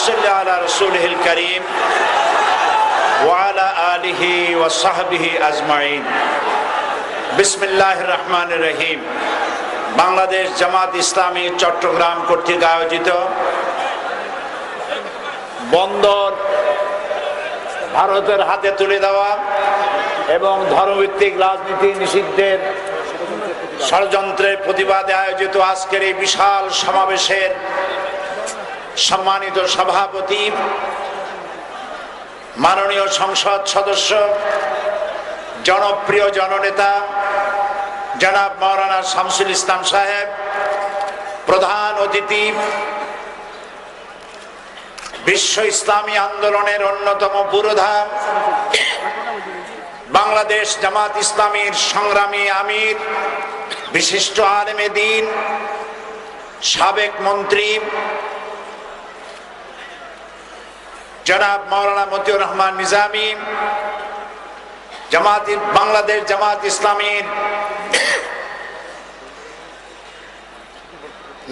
صل على رسوله الكريم وعلى آله وصحبه أجمعين بسم الله الرحمن الرحيم বাংলাদেশ জামাত ইসলামী চট্টগ্রাম কর্তৃক আয়োজিত বন্দর ভারতের হাতে তুলে দেওয়া এবং ধর্মভিত্তিক রাজনীতি নিষিদ্ধের ষড়যন্ত্রের প্রতিবাদে আয়োজিত আজকের এই বিশাল সমাবেশের সম্মানিত সভাপতি, মাননীয় সংসদ সদস্য, জনপ্রিয় জননেতা, জনাব মৌলানা শামসুল ইসলাম সাহেব, প্রধান অতিথি, বিশ্ব ইসলামী আন্দোলনের অন্যতম পুরোধা, বাংলাদেশ জামাত ইসলামীর সংগ্রামী আমির, বিশিষ্ট আলেমে দিন, সাবেক মন্ত্রী জনাব মৌলানা মতিউর রহমান নিজামী জামাত বাংলাদেশ জামাত ইসলামীর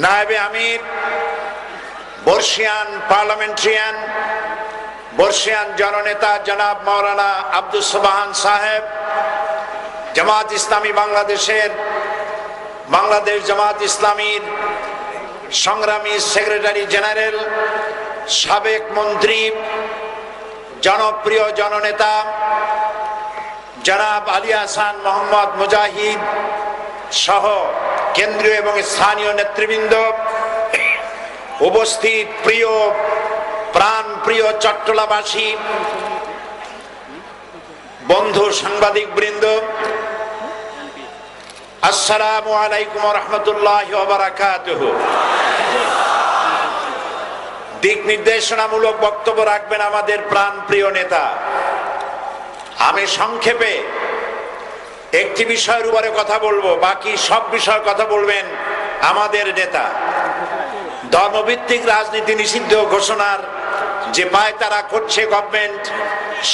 নায়েবে আমির, বর্ষিয়ান পার্লামেন্টারিয়ান, বর্ষিয়ান জননেতা জনাব মৌলানা আব্দুল সুবাহান সাহেব, জামাত ইসলামী বাংলাদেশের, বাংলাদেশ জামাত ইসলামীর সংগ্রামী সেক্রেটারি জেনারেল সাবেক মন্ত্রী, জনপ্রিয় জননেতা, জনাব আলী হাসান মোহাম্মদ মুজাহিদ সহ কেন্দ্রীয় এবং স্থানীয় নেতৃবৃন্দ, উপস্থিত প্রিয়, প্রাণ প্রিয় চট্টলাবাসী, বন্ধু সাংবাদিক বৃন্দ আসসালামু আলাইকুম রহমতুল্লাহ দিক নির্দেশনামূলক বক্তব্য রাখবেন আমাদের প্রাণ প্রিয় নেতা। আমি সংক্ষেপে একটি বিষয়ের উপরে কথা বলব, বাকি সব বিষয়ে কথা বলবেন আমাদের নেতা। ধর্মভিত্তিক রাজনীতি নিষিদ্ধ ঘোষণার যে পায় তারা করছে গভর্নমেন্ট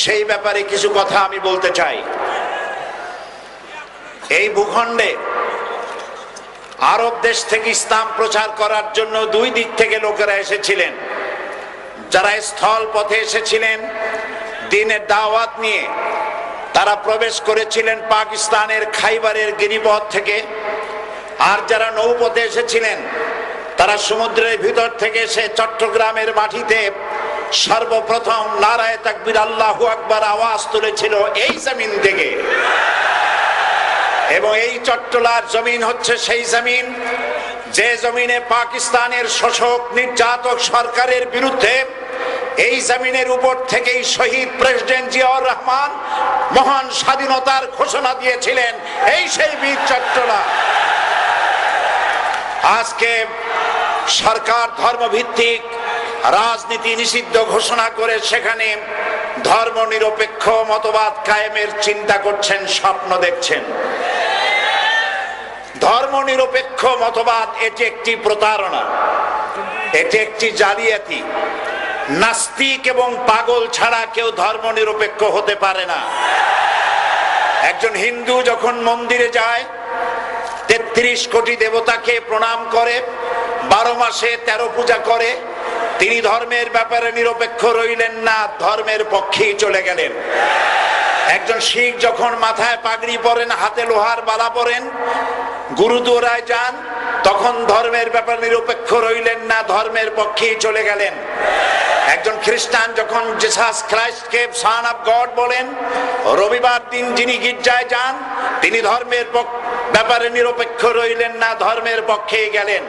সেই ব্যাপারে কিছু কথা আমি বলতে চাই। এই ভূখণ্ডে আরব দেশ থেকে ইসলাম প্রচার করার জন্য দুই দিক থেকে লোকেরা এসেছিলেন। যারা স্থল পথে এসেছিলেন, দিনের দাওয়াত নিয়ে তারা প্রবেশ করেছিলেন পাকিস্তানের খাইবারের গিরিপথ থেকে। আর যারা নৌপথে এসেছিলেন, তারা সমুদ্রের ভিতর থেকে এসে চট্টগ্রামের মাটিতে সর্বপ্রথম নারায় তাকবির আল্লাহু আকবার আওয়াজ তুলেছিল, এই জমিন থেকে। এবং এই চট্টলার জমিন হচ্ছে সেই জমিন। যে জমিনে পাকিস্তানের শোষক, নির্যাতক সরকারের বিরুদ্ধে এই জমিনের উপর থেকেই শহীদ প্রেসিডেন্ট জিয়াউর রহমান মহান স্বাধীনতার ঘোষণা দিয়েছিলেন, এই সেই বীর চট্টলা। আজকে সরকার ধর্মভিত্তিক রাজনীতি নিষিদ্ধ ঘোষণা করে সেখানে ধর্ম নিরপেক্ষ মতবাদ কায়েমের চিন্তা করছেন, স্বপ্ন দেখছেন। ধর্ম নিরপেক্ষ মতবাদ, এটি একটি প্রতারণা, এটি একটি জালিয়াতি। নাস্তিক এবং পাগল ছাড়া কেউ ধর্ম নিরপেক্ষ হতে পারে না। একজন হিন্দু যখন মন্দিরে যায়, তেত্রিশ কোটি দেবতাকে প্রণাম করে, বারো মাসে তেরো পূজা করে তিনি ধর্মের ব্যাপারে নিরপেক্ষ রইলেন না, ধর্মের পক্ষেই চলে গেলেন। একজন শিখ যখন মাথায় পাগড়ি পরেন, হাতে লোহার বালা পরেন, গুরুদুয়ারায় যান, তখন ধর্মের ব্যাপারে নিরপেক্ষ রইলেন না, ধর্মের পক্ষেই চলে গেলেন। একজন খ্রিস্টান যখন জেসাস খ্রাইস্টকে সান অফ গড বলেন, রবিবার দিন যিনি গির্জায় যান, তিনি ধর্মের ব্যাপারে নিরপেক্ষ রইলেন না, ধর্মের পক্ষে গেলেন।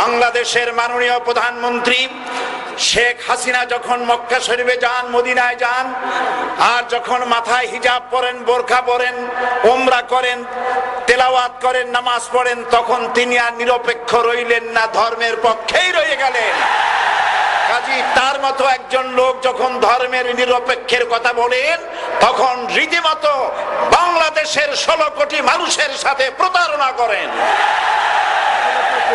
বাংলাদেশের মাননীয় প্রধানমন্ত্রী শেখ হাসিনা যখন মক্কা শরীফে যান, মদিনায় যান, আর যখন মাথায় হিজাব পরেন, বোরখা পরেন ওমরা করেন, তেলাওয়াত করেন, নামাজ পড়েন, তখন তিনি আর নিরপেক্ষ রইলেন না, ধর্মের পক্ষেই রয়ে গেলেন। কাজী, তার মতো একজন লোক যখন ধর্মের নিরপেক্ষের কথা বলেন, তখন রীতিমতো বাংলাদেশের ষোলো কোটি মানুষের সাথে প্রতারণা করেন।